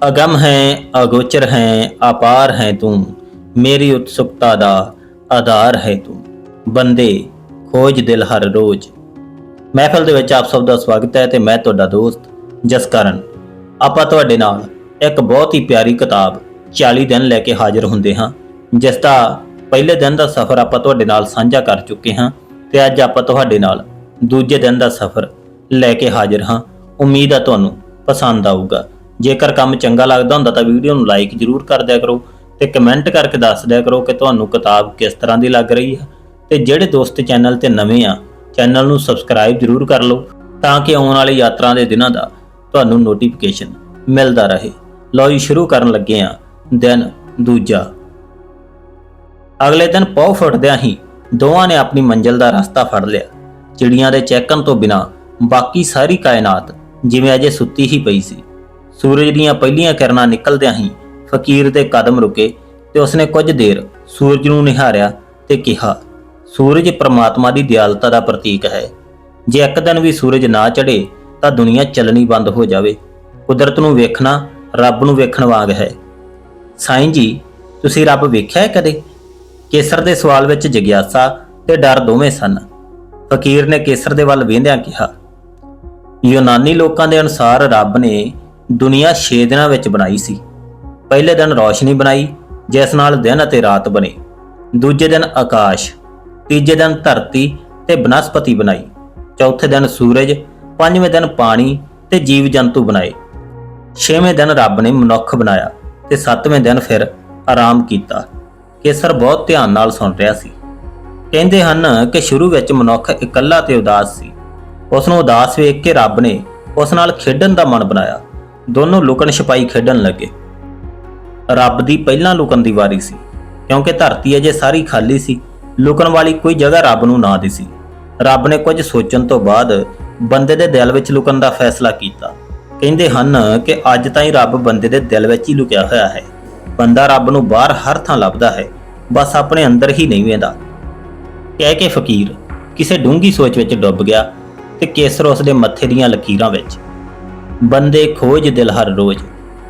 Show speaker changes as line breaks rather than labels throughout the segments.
ਅਗਮ ਹੈ, ਅਗੋਚਰ ਹੈ, ਅਪਾਰ ਹੈ ਤੂੰ। ਮੇਰੀ ਉਤਸੁਕਤਾ ਦਾ ਆਧਾਰ ਹੈ ਤੂੰ। ਬੰਦੇ, ਖੋਜ ਦਿਲ ਹਰ ਰੋਜ਼। ਮਹਿਫਲ ਦੇ ਵਿੱਚ ਆਪ ਸਭ ਦਾ ਸਵਾਗਤ ਹੈ ਤੇ ਮੈਂ ਤੁਹਾਡਾ ਦੋਸਤ ਜਸਕਰਨ। ਆਪਾਂ ਤੁਹਾਡੇ ਨਾਲ ਇੱਕ ਬਹੁਤ ਹੀ ਪਿਆਰੀ ਕਿਤਾਬ 40 ਦਿਨ ਲੈ ਕੇ ਹਾਜ਼ਰ ਹੁੰਦੇ ਹਾਂ, ਜਿਸ ਦਾ ਪਹਿਲੇ ਦਿਨ ਦਾ ਸਫ਼ਰ ਆਪਾਂ ਤੁਹਾਡੇ ਨਾਲ ਸਾਂਝਾ ਕਰ ਚੁੱਕੇ ਹਾਂ ਤੇ ਅੱਜ ਆਪਾਂ ਤੁਹਾਡੇ ਨਾਲ ਦੂਜੇ ਦਿਨ ਦਾ ਸਫ਼ਰ ਲੈ ਕੇ ਹਾਜ਼ਰ ਹਾਂ। ਉਮੀਦ ਹੈ ਤੁਹਾਨੂੰ ਪਸੰਦ ਆਊਗਾ। ਜੇਕਰ ਕੰਮ ਚੰਗਾ ਲੱਗਦਾ ਹੁੰਦਾ ਤਾਂ ਵੀਡੀਓ ਨੂੰ ਲਾਈਕ ਜ਼ਰੂਰ ਕਰ ਦਿਆ ਕਰੋ ਤੇ ਕਮੈਂਟ ਕਰਕੇ ਦੱਸ ਦਿਆ ਕਰੋ ਕਿ ਤੁਹਾਨੂੰ ਕਿਤਾਬ ਕਿਸ ਤਰ੍ਹਾਂ ਦੀ ਲੱਗ ਰਹੀ ਹੈ। ਤੇ ਜਿਹੜੇ ਦੋਸਤ ਚੈਨਲ ਤੇ ਨਵੇਂ ਆ, ਚੈਨਲ ਨੂੰ ਸਬਸਕ੍ਰਾਈਬ ਜ਼ਰੂਰ ਕਰ ਲਓ ਤਾਂ ਕਿ ਆਉਣ ਵਾਲੀ ਯਾਤਰਾ ਦੇ ਦਿਨਾਂ ਦਾ ਤੁਹਾਨੂੰ ਨੋਟੀਫਿਕੇਸ਼ਨ ਮਿਲਦਾ ਰਹੇ। ਲਓ ਜੀ, ਸ਼ੁਰੂ ਕਰਨ ਲੱਗੇ ਆ ਦਿਨ ਦੂਜਾ। ਅਗਲੇ ਦਿਨ ਪੌ ਫੁੱਟਦਿਆਂ ਹੀ ਦੋਵਾਂ ਨੇ ਆਪਣੀ ਮੰਜ਼ਿਲ ਦਾ ਰਸਤਾ ਫੜ ਲਿਆ। ਚਿੜੀਆਂ ਦੇ ਚਹਿਕਣ ਤੋਂ ਬਿਨਾ ਬਾਕੀ ਸਾਰੀ ਕਾਇਨਾਤ ਜਿਵੇਂ ਅਜੇ ਸੁੱਤੀ ਹੀ ਪਈ ਸੀ। ਸੂਰਜ ਦੀਆਂ ਪਹਿਲੀਆਂ ਕਿਰਨਾਂ ਨਿਕਲਦਿਆਂ ਹੀ ਫਕੀਰ ਦੇ ਕਦਮ ਰੁਕੇ ਤੇ ਉਸਨੇ ਕੁਝ ਦੇਰ ਸੂਰਜ ਨੂੰ ਨਿਹਾਰਿਆ ਤੇ ਕਿਹਾ, ਸੂਰਜ ਪ੍ਰਮਾਤਮਾ ਦੀ ਦਿਆਲਤਾ ਦਾ ਪ੍ਰਤੀਕ ਹੈ। ਜੇ ਇੱਕ ਦਿਨ ਵੀ ਸੂਰਜ ਨਾ ਚੜੇ ਤਾਂ ਦੁਨੀਆ ਚੱਲਣੀ ਬੰਦ ਹੋ ਜਾਵੇ। ਕੁਦਰਤ ਨੂੰ ਵੇਖਣਾ ਰੱਬ ਨੂੰ ਵੇਖਣ ਵਾਂਗ ਹੈ। ਸਾਈਂ ਜੀ, ਤੁਸੀਂ ਰੱਬ ਵੇਖਿਆ ਹੈ ਕਦੇ? ਕੇਸਰ ਦੇ ਸਵਾਲ ਵਿੱਚ ਜਿਗਿਆਸਾ ਤੇ ਡਰ ਦੋਵੇਂ ਸਨ। ਫਕੀਰ ਨੇ ਕੇਸਰ ਦੇ ਵੱਲ ਵੇਂਦਿਆਂ ਕਿਹਾ, ਯੂਨਾਨੀ ਲੋਕਾਂ ਦੇ ਅਨੁਸਾਰ ਰੱਬ ਨੇ ਦੁਨੀਆ 6 ਦਿਨਾਂ ਵਿੱਚ ਬਣਾਈ ਸੀ। ਪਹਿਲੇ ਦਿਨ ਰੌਸ਼ਨੀ ਬਣਾਈ, ਜਿਸ ਨਾਲ ਦਿਨ ਅਤੇ ਰਾਤ ਬਣੇ। ਦੂਜੇ ਦਿਨ ਆਕਾਸ਼, ਤੀਜੇ ਦਿਨ ਧਰਤੀ ਤੇ ਬਨਸਪਤੀ ਬਣਾਈ। ਚੌਥੇ ਦਿਨ ਸੂਰਜ, ਪੰਜਵੇਂ ਦਿਨ ਪਾਣੀ ਤੇ ਜੀਵ ਜੰਤੂ ਬਣਾਏ। ਛੇਵੇਂ ਦਿਨ ਰੱਬ ਨੇ ਮਨੁੱਖ ਬਣਾਇਆ ਤੇ ਸੱਤਵੇਂ ਦਿਨ ਫਿਰ ਆਰਾਮ ਕੀਤਾ। ਕੇਸਰ ਬਹੁਤ ਧਿਆਨ ਨਾਲ ਸੁਣ ਰਿਹਾ ਸੀ। ਕਹਿੰਦੇ ਹਨ ਕਿ ਸ਼ੁਰੂ ਵਿੱਚ ਮਨੁੱਖ ਇਕੱਲਾ ਤੇ ਉਦਾਸ ਸੀ। ਉਸ ਨੂੰ ਉਦਾਸ ਵੇਖ ਕੇ ਰੱਬ ਨੇ ਉਸ ਨਾਲ ਖੇਡਣ ਦਾ ਮਨ ਬਣਾਇਆ। ਦੋਨੋਂ ਲੁਕਣ ਛਪਾਈ ਖੇਡਣ ਲੱਗੇ। ਰੱਬ ਦੀ ਪਹਿਲਾਂ ਲੁਕਣ ਦੀ ਵਾਰੀ ਸੀ, ਕਿਉਂਕਿ ਧਰਤੀ ਅਜੇ ਸਾਰੀ ਖਾਲੀ ਸੀ, ਲੁਕਣ ਵਾਲੀ ਕੋਈ ਜਗ੍ਹਾ ਰੱਬ ਨੂੰ ਨਾ ਦਿਸੀ। ਰੱਬ ਨੇ ਕੁਝ ਸੋਚਣ ਤੋਂ ਬਾਅਦ ਬੰਦੇ ਦੇ ਦਿਲ ਵਿੱਚ ਲੁਕਣ ਦਾ ਫੈਸਲਾ ਕੀਤਾ। ਕਹਿੰਦੇ ਹਨ ਕਿ ਅੱਜ ਤਾਈਂ ਰੱਬ ਬੰਦੇ ਦੇ ਦਿਲ ਵਿੱਚ ਹੀ ਲੁਕਿਆ ਹੋਇਆ ਹੈ। ਬੰਦਾ ਰੱਬ ਨੂੰ ਬਾਹਰ ਹਰ ਥਾਂ ਲੱਭਦਾ ਹੈ, ਬਸ ਆਪਣੇ ਅੰਦਰ ਹੀ ਨਹੀਂ ਵੇਂਦਾ। ਕਹਿ ਕੇ ਫਕੀਰ ਕਿਸੇ ਡੂੰਗੀ ਸੋਚ ਵਿੱਚ ਡੁੱਬ ਗਿਆ ਤੇ ਕੇਸਰ ਉਸ ਦੇ ਮੱਥੇ ਦੀਆਂ ਲਕੀਰਾਂ ਵਿੱਚ ਬੰਦੇ ਖੋਜ ਦਿਲ ਹਰ ਰੋਜ਼।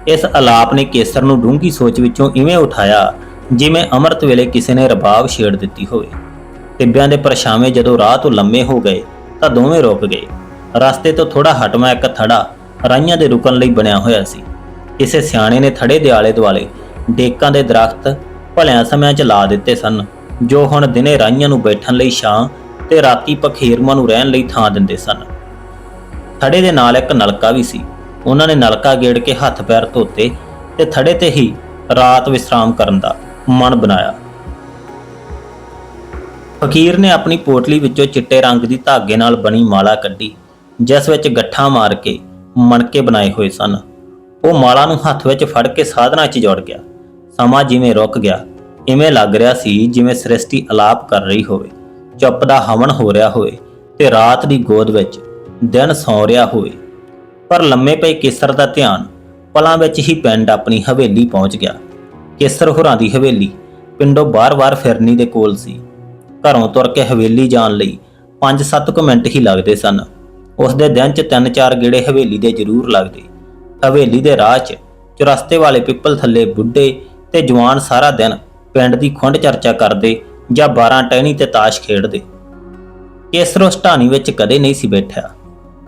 ਇਸ ਆਲਾਪ ਨੇ ਕੇਸਰ ਨੂੰ ਡੂੰਗੀ ਸੋਚ ਵਿੱਚੋਂ ਇਵੇਂ ਉਠਾਇਆ, ਜਿਵੇਂ ਅੰਮ੍ਰਿਤ ਵੇਲੇ ਕਿਸੇ ਨੇ ਰਬਾਬ ਛੇੜ ਦਿੱਤੀ ਹੋਵੇ। ਟਿੱਬਿਆਂ ਦੇ ਪਰਛਾਵੇਂ ਜਦੋਂ ਰਾਹ ਤੋਂ ਲੰਮੇ ਹੋ ਗਏ, ਤਾਂ ਦੋਵੇਂ ਰੁਕ ਗਏ। ਰਸਤੇ ਤੋਂ ਥੋੜਾ ਹਟਵਾ ਇੱਕ ਥੜਾ ਰਾਈਆਂ ਦੇ ਰੁਕਣ ਲਈ ਬਣਿਆ ਹੋਇਆ ਸੀ। ਕਿਸੇ ਸਿਆਣੇ ਨੇ ਥੜੇ ਦੇ ਆਲੇ ਦੁਆਲੇ ਡੇਕਾਂ ਦੇ ਦਰਖਤ ਭਲਿਆਂ ਸਮਿਆਂ 'ਚ ਲਾ ਦਿੱਤੇ ਸਨ, ਜੋ ਹੁਣ ਦਿਨੇ ਰਾਈਆਂ ਨੂੰ ਬੈਠਣ ਲਈ ਛਾਂ ਤੇ ਰਾਤੀ ਪਖੀਰਮਾਂ ਨੂੰ ਰਹਿਣ ਲਈ ਥਾਂ ਦਿੰਦੇ ਸਨ। ਥੜੇ ਦੇ ਨਾਲ ਇੱਕ ਨਲਕਾ ਵੀ ਸੀ। ਉਹਨਾਂ ਨੇ ਨਲਕਾ ਗੇੜ ਕੇ ਹੱਥ ਪੈਰ ਧੋਤੇ ਤੇ ਥੜੇ ਤੇ ਹੀ ਰਾਤ ਵਿਸਰਾਮ ਕਰਨ ਦਾ ਮਨ ਬਣਾਇਆ। ਫਕੀਰ ਨੇ ਆਪਣੀ ਪੋਟਲੀ ਵਿੱਚੋਂ ਚਿੱਟੇ ਰੰਗ ਦੀ ਧਾਗੇ ਨਾਲ ਬਣੀ ਮਾਲਾ ਕੱਢੀ, ਜਿਸ ਵਿੱਚ ਗੱਠਾਂ ਮਾਰ ਕੇ ਮਣਕੇ ਬਣਾਏ ਹੋਏ ਸਨ। ਉਹ ਮਾਲਾ ਨੂੰ ਹੱਥ ਵਿੱਚ ਫੜ ਕੇ ਸਾਧਨਾ 'ਚ ਜੋੜ ਗਿਆ। ਸਮਾਂ ਜਿਵੇਂ ਰੁਕ ਗਿਆ, ਇਵੇਂ ਲੱਗ ਰਿਹਾ ਸੀ ਜਿਵੇਂ ਸ੍ਰਿਸ਼ਟੀ ਅਲਾਪ ਕਰ ਰਹੀ ਹੋਵੇ, ਚੁੱਪ ਦਾ ਹਵਨ ਹੋ ਰਿਹਾ ਹੋਵੇ ਤੇ ਰਾਤ ਦੀ ਗੋਦ ਵਿੱਚ ਦਿਨ ਸੌਂ ਰਿਹਾ ਹੋਵੇ ਪਰ ਲੰਮੇ ਪਏ ਕੇਸਰ ਦਾ ਧਿਆਨ ਪਲਾਂ ਵਿੱਚ ਹੀ ਪਿੰਡ ਆਪਣੀ ਹਵੇਲੀ ਪਹੁੰਚ ਗਿਆ। ਕੇਸਰ ਹੋਰਾਂ ਦੀ ਹਵੇਲੀ ਪਿੰਡੋਂ ਬਾਰ-ਬਾਰ ਫਿਰਨੀ ਦੇ ਕੋਲ ਸੀ। ਘਰੋਂ ਤੁਰ ਕੇ ਹਵੇਲੀ ਜਾਣ ਲਈ 5-7 ਕੁ ਮਿੰਟ ਹੀ ਲੱਗਦੇ ਸਨ। ਉਸ ਦੇ ਦਿਨ 'ਚ 3-4 ਗੇੜੇ ਹਵੇਲੀ ਦੇ ਜ਼ਰੂਰ ਲੱਗਦੇ। ਹਵੇਲੀ ਦੇ ਰਾਹ 'ਚ ਚੁਰਸਤੇ ਵਾਲੇ ਪਿੱਪਲ ਥੱਲੇ ਬੁੱਢੇ ਤੇ ਜਵਾਨ ਸਾਰਾ ਦਿਨ ਪਿੰਡ ਦੀ ਖੁੰਡ ਚਰਚਾ ਕਰਦੇ ਜਾਂ 12 ਟਹਿਣੀ ਤੇ ਤਾਸ਼ ਖੇਡਦੇ। ਕੇਸਰ ਉਸ ਢਾਣੀ ਵਿੱਚ ਕਦੇ ਨਹੀਂ ਸੀ ਬੈਠਿਆ।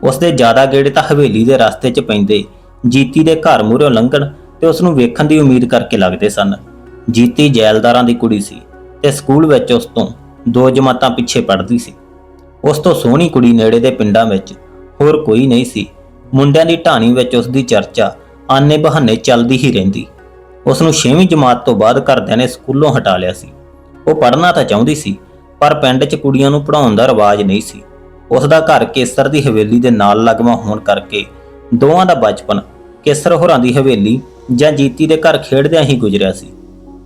ਉਸ ਦੇ ਜ਼ਿਆਦਾ ਗੇੜੇ ਤਾਂ ਹਵੇਲੀ ਦੇ ਰਸਤੇ 'ਚ ਪੈਂਦੇ, ਜੀਤੀ ਦੇ ਘਰ ਮੂਹਰੋਂ ਲੰਘਣ ਤੇ ਉਸ ਨੂੰ ਵੇਖਣ ਦੀ ਉਮੀਦ ਕਰਕੇ ਲੱਗਦੇ ਸਨ। ਜੀਤੀ ਜੈਲਦਾਰਾਂ ਦੀ ਕੁੜੀ ਸੀ ਤੇ ਸਕੂਲ ਵਿੱਚ ਉਸ ਤੋਂ ਦੋ ਜਮਾਤਾਂ ਪਿੱਛੇ ਪੜ੍ਹਦੀ ਸੀ। ਉਸ ਤੋਂ ਸੋਹਣੀ ਕੁੜੀ ਨੇੜੇ ਦੇ ਪਿੰਡਾਂ ਵਿੱਚ ਹੋਰ ਕੋਈ ਨਹੀਂ ਸੀ। ਮੁੰਡਿਆਂ ਦੀ ਢਾਣੀ ਵਿੱਚ ਉਸ ਦੀ ਚਰਚਾ ਆਨੇ ਬਹਾਨੇ ਚੱਲਦੀ ਹੀ ਰਹਿੰਦੀ। ਉਸ ਨੂੰ 6ਵੀਂ ਜਮਾਤ ਤੋਂ ਬਾਅਦ ਘਰਦਿਆਂ ਨੇ ਸਕੂਲੋਂ ਹਟਾ ਲਿਆ ਸੀ। ਉਹ ਪੜ੍ਹਨਾ ਤਾਂ ਚਾਹੁੰਦੀ ਸੀ, ਪਰ ਪਿੰਡ 'ਚ ਕੁੜੀਆਂ ਨੂੰ ਪੜਾਉਣ ਦਾ ਰਿਵਾਜ ਨਹੀਂ ਸੀ। ਉਸ ਦਾ ਘਰ ਕੇਸਰ ਦੀ ਹਵੇਲੀ ਦੇ ਨਾਲ ਲੱਗਵਾ ਹੋਣ ਕਰਕੇ ਦੋਵਾਂ ਦਾ ਬਚਪਨ ਕੇਸਰ ਹੋਰਾਂ ਦੀ ਹਵੇਲੀ ਜਾਂ ਜੀਤੀ ਦੇ ਘਰ ਖੇਡਦਿਆਂ ਹੀ ਗੁਜ਼ਰਿਆ ਸੀ।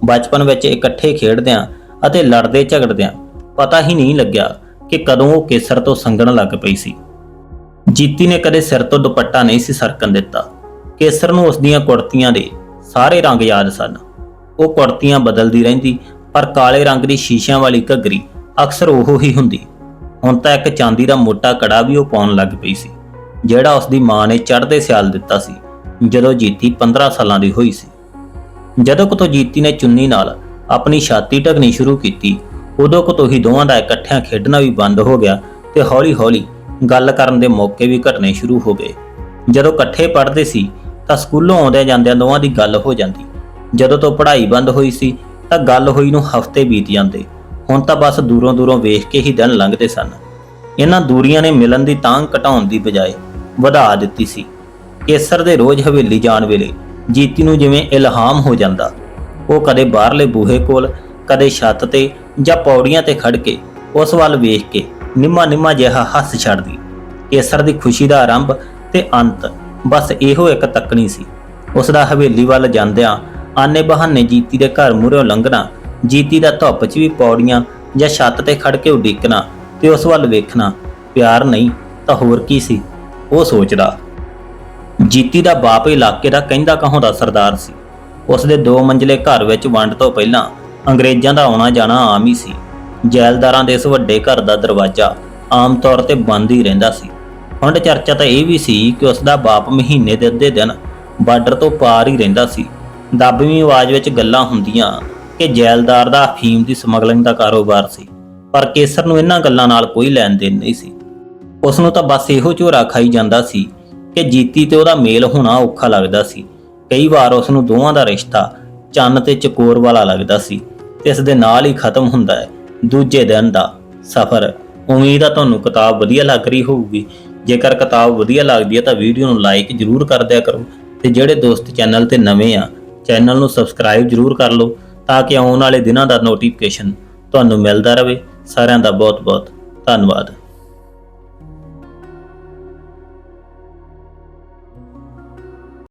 ਬਚਪਨ ਵਿੱਚ ਇਕੱਠੇ ਖੇਡਦਿਆਂ ਅਤੇ ਲੜਦੇ ਝਗੜਦਿਆਂ ਪਤਾ ਹੀ ਨਹੀਂ ਲੱਗਿਆ ਕਿ ਕਦੋਂ ਉਹ ਕੇਸਰ ਤੋਂ ਸੰਗਣ ਲੱਗ ਪਈ ਸੀ। ਜੀਤੀ ਨੇ ਕਦੇ ਸਿਰ ਤੋਂ ਦੁਪੱਟਾ ਨਹੀਂ ਸੀ ਸਰਕਣ ਦਿੱਤਾ। ਕੇਸਰ ਨੂੰ ਉਸ ਦੀਆਂ ਕੁੜਤੀਆਂ ਦੇ ਸਾਰੇ ਰੰਗ ਯਾਦ ਸਨ। ਉਹ ਕੁੜਤੀਆਂ ਬਦਲਦੀ ਰਹਿੰਦੀ ਪਰ ਕਾਲੇ ਰੰਗ ਦੀ ਸ਼ੀਸ਼ਿਆਂ ਵਾਲੀ ਘੱਗਰੀ ਅਕਸਰ ਉਹ ਹੀ ਹੁੰਦੀ। ਹੁਣ ਤਾਂ ਇੱਕ ਚਾਂਦੀ ਦਾ ਮੋਟਾ ਕੜਾ ਵੀ ਉਹ ਪਾਉਣ ਲੱਗ ਪਈ ਸੀ, ਜਿਹੜਾ ਉਸ ਦੀ ਮਾਂ ਨੇ ਚੜ੍ਹਦੇ ਸਿਆਲ ਦਿੱਤਾ ਸੀ, ਜਦੋਂ ਜੀਤੀ 15 ਸਾਲਾਂ ਦੀ ਹੋਈ ਸੀ। ਜਦੋਂ ਕੁ ਜੀਤੀ ਨੇ ਚੁੰਨੀ ਨਾਲ ਆਪਣੀ ਛਾਤੀ ਢਕਣੀ ਸ਼ੁਰੂ ਕੀਤੀ, ਉਦੋਂ ਕੁ ਹੀ ਦੋਵਾਂ ਦਾ ਇਕੱਠਿਆਂ ਖੇਡਣਾ ਵੀ ਬੰਦ ਹੋ ਗਿਆ ਤੇ ਹੌਲੀ-ਹੌਲੀ ਗੱਲ ਕਰਨ ਦੇ ਮੌਕੇ ਵੀ ਘਟਣੇ ਸ਼ੁਰੂ ਹੋ ਗਏ। ਜਦੋਂ ਇਕੱਠੇ ਪੜ੍ਹਦੇ ਸੀ, ਤਾਂ ਸਕੂਲੋਂ ਆਉਂਦਿਆਂ ਜਾਂਦਿਆਂ ਦੋਵਾਂ ਦੀ ਗੱਲ ਹੋ ਜਾਂਦੀ। ਜਦੋਂ ਤੋਂ ਪੜ੍ਹਾਈ ਬੰਦ ਹੋਈ ਸੀ, ਤਾਂ ਗੱਲ ਹੋਈ ਨੂੰ ਹਫ਼ਤੇ ਬੀਤ ਜਾਂਦੇ। ਹੁਣ ਤਾਂ ਬਸ ਦੂਰੋਂ ਦੂਰੋਂ ਵੇਖ ਕੇ ਹੀ ਦਿਨ ਲੰਘਦੇ ਸਨ। ਇਹਨਾਂ ਦੂਰੀਆਂ ਨੇ ਮਿਲਣ ਦੀ ਤਾਂਘ ਘਟਾਉਣ ਦੀ ਬਜਾਏ ਵਧਾ ਦਿੱਤੀ ਸੀ। ਕੇਸਰ ਦੇ ਰੋਜ਼ ਹਵੇਲੀ ਜਾਣ ਵੇਲੇ ਜੀਤੀ ਨੂੰ ਜਿਵੇਂ ਇਲਹਾਮ ਹੋ ਜਾਂਦਾ, ਉਹ ਕਦੇ ਬਾਹਰਲੇ ਬੂਹੇ ਕੋਲ, ਕਦੇ ਛੱਤ ਤੇ ਜਾਂ ਪੌੜੀਆਂ ਤੇ ਖੜ ਕੇ ਉਸ ਵੱਲ ਵੇਖ ਕੇ ਨਿੰਮਾ ਨਿੰਮਾ ਜਿਹਾ ਹੱਸ ਛੱਡਦੀ। ਕੇਸਰ ਦੀ ਖੁਸ਼ੀ ਦਾ ਆਰੰਭ ਤੇ ਅੰਤ ਬਸ ਇਹੋ ਇੱਕ ਤੱਕਣੀ ਸੀ। ਉਸ ਦਾ ਹਵੇਲੀ ਵੱਲ ਜਾਂਦਿਆਂ ਆਨੇ ਬਹਾਨੇ ਜੀਤੀ ਦੇ ਘਰ ਮੂਹਰੋਂ ਲੰਘਣਾ ਜੀਤੀ ਦਾ ਧੁੱਪ 'ਚ ਵੀ ਪੌੜੀਆਂ ਜਾਂ ਛੱਤ ਤੇ ਖੜ ਕੇ ਉਡੀਕਣਾ ਤੇ ਉਸ ਵੱਲ ਵੇਖਣਾ, ਪਿਆਰ ਨਹੀਂ ਤਾਂ ਹੋਰ ਕੀ ਸੀ? ਉਹ ਸੋਚਦਾ। ਜੀਤੀ ਦਾ ਬਾਪ ਇਲਾਕੇ ਦਾ ਕਹਿੰਦਾ ਕਹਾਉਂਦਾ ਸਰਦਾਰ ਸੀ। ਉਸ ਦੇ ਦੋ ਮੰਜ਼ਲੇ ਘਰ ਵਿੱਚ ਵੰਡ ਤੋਂ ਪਹਿਲਾਂ ਅੰਗਰੇਜ਼ਾਂ ਦਾ ਆਉਣਾ ਜਾਣਾ ਆਮ ਹੀ ਸੀ। ਜੈਲਦਾਰਾਂ ਦੇ ਇਸ ਵੱਡੇ ਘਰ ਦਾ ਦਰਵਾਜ਼ਾ ਆਮ ਤੌਰ ਤੇ ਬੰਦ ਹੀ ਰਹਿੰਦਾ ਸੀ। ਹੁਣ ਚਰਚਾ ਤਾਂ ਇਹ ਵੀ ਸੀ ਕਿ ਉਸ ਦਾ ਬਾਪ ਮਹੀਨੇ ਦੇ ਅੱਧੇ ਦਿਨ ਬਾਰਡਰ ਤੋਂ ਪਾਰ ਹੀ ਰਹਿੰਦਾ ਸੀ। ਦੱਬਵੀਂ ਆਵਾਜ਼ ਵਿੱਚ ਗੱਲਾਂ ਹੁੰਦੀਆਂ ਕਿ ਜੈਲਦਾਰ ਦਾ ਅਫੀਮ ਦੀ ਸਮਗਲਿੰਗ ਦਾ ਕਾਰੋਬਾਰ ਸੀ, ਪਰ ਕੇਸਰ ਨੂੰ ਇਹਨਾਂ ਗੱਲਾਂ ਨਾਲ ਕੋਈ ਲੈਣ ਦੇਣ ਨਹੀਂ ਸੀ। ਉਸ ਨੂੰ ਤਾਂ ਬਸ ਇਹੋ ਝੋਰਾ ਖਾਈ ਜਾਂਦਾ ਸੀ ਕਿ ਜੀਤੀ ਤੇ ਉਹਦਾ ਮੇਲ ਹੋਣਾ ਔਖਾ ਲੱਗਦਾ ਸੀ। ਕਈ ਵਾਰ ਉਸ ਨੂੰ ਦੋਵਾਂ ਦਾ ਰਿਸ਼ਤਾ ਚੰਨ ਤੇ ਚਕੋਰ ਵਾਲਾ ਲੱਗਦਾ ਸੀ ਤੇ ਇਸ ਦੇ ਨਾਲ ਹੀ ਖਤਮ ਹੁੰਦਾ ਹੈ। ਦੂਜੇ ਦਿਨ ਦਾ ਸਫ਼ਰ, ਉਮੀਦ ਆ ਤੁਹਾਨੂੰ ਕਿਤਾਬ ਵਧੀਆ ਲੱਗ ਰਹੀ ਹੋਊਗੀ। ਜੇਕਰ ਕਿਤਾਬ ਵਧੀਆ ਲੱਗਦੀ ਹੈ ਤਾਂ ਵੀਡੀਓ ਨੂੰ ਲਾਈਕ ਜਰੂਰ ਕਰ ਦਿਆ ਕਰੋ ਤੇ ਜਿਹੜੇ ਦੋਸਤ ਚੈਨਲ ਤੇ ਨਵੇਂ ਆ, ਚੈਨਲ ਨੂੰ ਸਬਸਕ੍ਰਾਈਬ ਜਰੂਰ ਕਰ ਲਓ। ਤਾਂ ਕਿ ਆਉਣ ਵਾਲੇ ਦਿਨਾਂ ਦਾ ਨੋਟੀਫਿਕੇਸ਼ਨ ਤੁਹਾਨੂੰ ਮਿਲਦਾ ਰਹੇ। ਸਾਰਿਆਂ ਦਾ ਬਹੁਤ ਬਹੁਤ ਧੰਨਵਾਦ।